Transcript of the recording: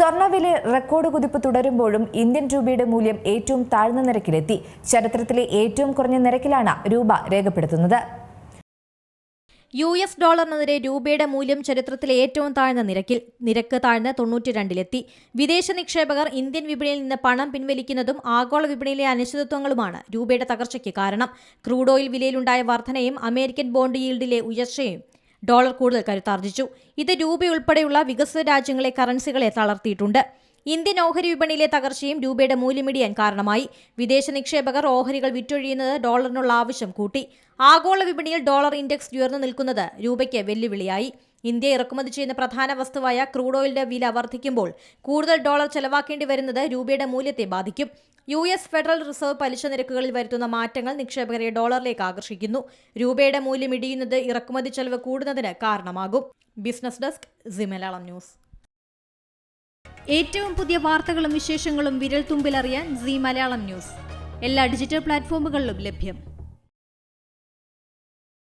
സ്വർണവില റെക്കോർഡ് കുതിപ്പ് തുടരുമ്പോഴും ഇന്ത്യൻ രൂപയുടെ മൂല്യം ഏറ്റവും താഴ്ന്ന നിരക്കിലെത്തി. ചരിത്രത്തിലെ ഏറ്റവും കുറഞ്ഞ നിരക്കിലാണ് രൂപ രേഖപ്പെടുത്തുന്നത്. യു എസ് ഡോളറിനെതിരെ രൂപയുടെ മൂല്യം ചരിത്രത്തിലെ ഏറ്റവും താഴ്ന്ന നിരക്കിൽ നിരക്ക് താഴ്ന്ന് തൊണ്ണൂറ്റി രണ്ടിലെത്തി വിദേശ നിക്ഷേപകർ ഇന്ത്യൻ വിപണിയിൽ നിന്ന് പണം പിൻവലിക്കുന്നതും ആഗോള വിപണിയിലെ അനിശ്ചിതത്വങ്ങളുമാണ് രൂപയുടെ തകർച്ചയ്ക്ക് കാരണം. ക്രൂഡ് ഓയിൽ വിലയിലുണ്ടായ വർധനയും അമേരിക്കൻ ബോണ്ട് ഈൽഡിലെ ഉയർച്ചയും ഡോളർ കൂടുതൽ കരുത്താർജിച്ചു. ഇത് രൂപയുൾപ്പെടെയുള്ള വികസിത രാജ്യങ്ങളെ കറൻസികളെ തളർത്തിയിട്ടുണ്ട്. ഇന്ത്യൻ ഓഹരി വിപണിയിലെ തകർച്ചയും രൂപയുടെ മൂല്യമിടിയാൻ കാരണമായി. വിദേശ നിക്ഷേപകർ ഓഹരികൾ വിറ്റൊഴിയുന്നത് ഡോളറിനുള്ള ആവശ്യം കൂട്ടി. ആഗോള വിപണിയിൽ ഡോളർ ഇൻഡെക്സ് ഉയർന്നു നിൽക്കുന്നത് രൂപയ്ക്ക് വെല്ലുവിളിയായി. ഇന്ത്യ ഇറക്കുമതി ചെയ്യുന്ന പ്രധാന വസ്തുവായ ക്രൂഡ് ഓയിലിന്റെ വില വർദ്ധിക്കുമ്പോൾ കൂടുതൽ ഡോളർ ചെലവാക്കേണ്ടി വരുന്നത് രൂപയുടെ മൂല്യത്തെ ബാധിക്കും. യു എസ് ഫെഡറൽ റിസർവ് പലിശ നിരക്കുകളിൽ വരുത്തുന്ന മാറ്റങ്ങൾ നിക്ഷേപകരെ ഡോളറിലേക്ക് ആകർഷിക്കുന്നു. രൂപയുടെ മൂല്യം ഇടിയുന്നത് ഇറക്കുമതി ചെലവ് കൂടുന്നതിന് കാരണമാകും. Business desk Zee Malayalam news. ഏറ്റവും പുതിയ വാർത്തകളും വിശേഷങ്ങളും വിരൽ തുമ്പിലറിയാൻ സി മലയാളം ന്യൂസ്. എല്ലാ ഡിജിറ്റൽ പ്ലാറ്റ്ഫോമുകളിലും ലഭ്യം.